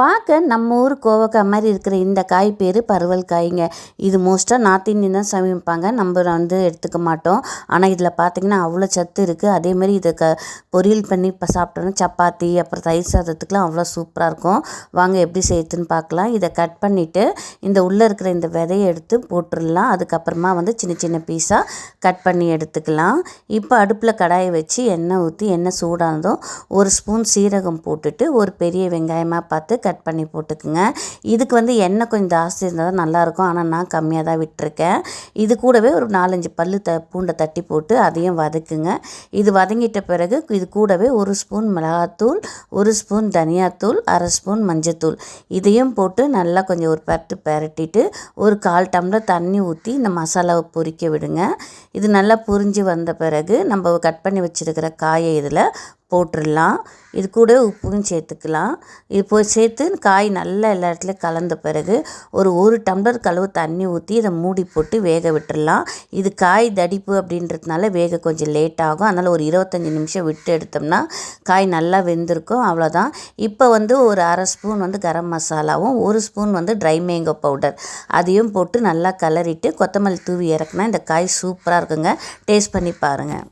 பார்க்க நம்ம ஊர் கோவக்காய் மாதிரி இருக்கிற இந்த காய் பேர் பருவல் காய்ங்க. இது மோஸ்ட்டாக நார்த் இந்தியன் தான் சமைப்பாங்க. நம்ம வந்து எடுத்துக்க மாட்டோம். ஆனால் இதில் பார்த்திங்கன்னா அவ்வளோ சத்து இருக்குது அதேமாரி இதை க பொரியல் பண்ணி இப்போ சாப்பிட்டோன்னா சப்பாத்தி அப்புறம் தயிர் சாதத்துக்குலாம் அவ்வளோ சூப்பராக இருக்கும். வாங்க எப்படி செய்யுதுன்னு பார்க்கலாம் இதை கட் பண்ணிவிட்டு இந்த உள்ளே இருக்கிற இந்த விதையை எடுத்து போட்டுடலாம் அதுக்கப்புறமா வந்து சின்ன சின்ன பீஸாக கட் பண்ணி எடுத்துக்கலாம். இப்போ அடுப்பில் கடாயை வச்சு எண்ணெய் ஊற்றி எண்ணெய் சூடானதும் ஒரு ஸ்பூன் சீரகம் போட்டுட்டு ஒரு பெரிய வெங்காயமாக பார்த்து கட் பண்ணி போட்டுக்குங்க. இதுக்கு வந்து எண்ணெய் கொஞ்சம் ஜாஸ்தி இருந்தால் தான் நல்லாயிருக்கும். ஆனால் நான் கம்மியாக தான் விட்டுருக்கேன். இது கூடவே ஒரு நாலஞ்சு பல் த பூண்டை தட்டி போட்டு அதையும் வதக்குங்க. இது வதங்கிட்ட பிறகு இது கூடவே ஒரு ஸ்பூன் மிளகாத்தூள் ஒரு ஸ்பூன் தனியாத்தூள் அரை ஸ்பூன் மஞ்சத்தூள். இதையும் போட்டு நல்லா கொஞ்சம் ஒரு பரட்டு பரட்டிட்டு ஒரு கால் டம்ளர் தண்ணி ஊற்றி இந்த மசாலாவை பொரிக்க விடுங்க. இது நல்லா புரிஞ்சு வந்த பிறகு நம்ம கட் பண்ணி வச்சுருக்கிற காயை இதில் போட்டுடலாம் இது கூட உப்பும் சேர்த்துக்கலாம். இப்போ சேர்த்து காய் நல்லா எல்லா இடத்துலையும் கலந்த பிறகு ஒரு ஒரு டம்ளர் கழுவு தண்ணி ஊற்றி இதை மூடி போட்டு வேக விட்டுடலாம் இது காய் தடிப்பு அப்படின்றதுனால வேக கொஞ்சம் லேட் ஆகும். அதனால் ஒரு இருபத்தஞ்சி நிமிஷம் விட்டு எடுத்தோம்னா காய் நல்லா வெந்திருக்கும். அவ்வளோதான். இப்போ வந்து ஒரு அரை ஸ்பூன் வந்து கரம் மசாலாவும் ஒரு ஸ்பூன் வந்து ட்ரை மேங்கோ பவுடர் அதையும் போட்டு நல்லா கலரிட்டு கொத்தமல்லி தூவி இறக்குனா இந்த காய் சூப்பராக இருக்குங்க. டேஸ்ட் பண்ணி பாருங்கள்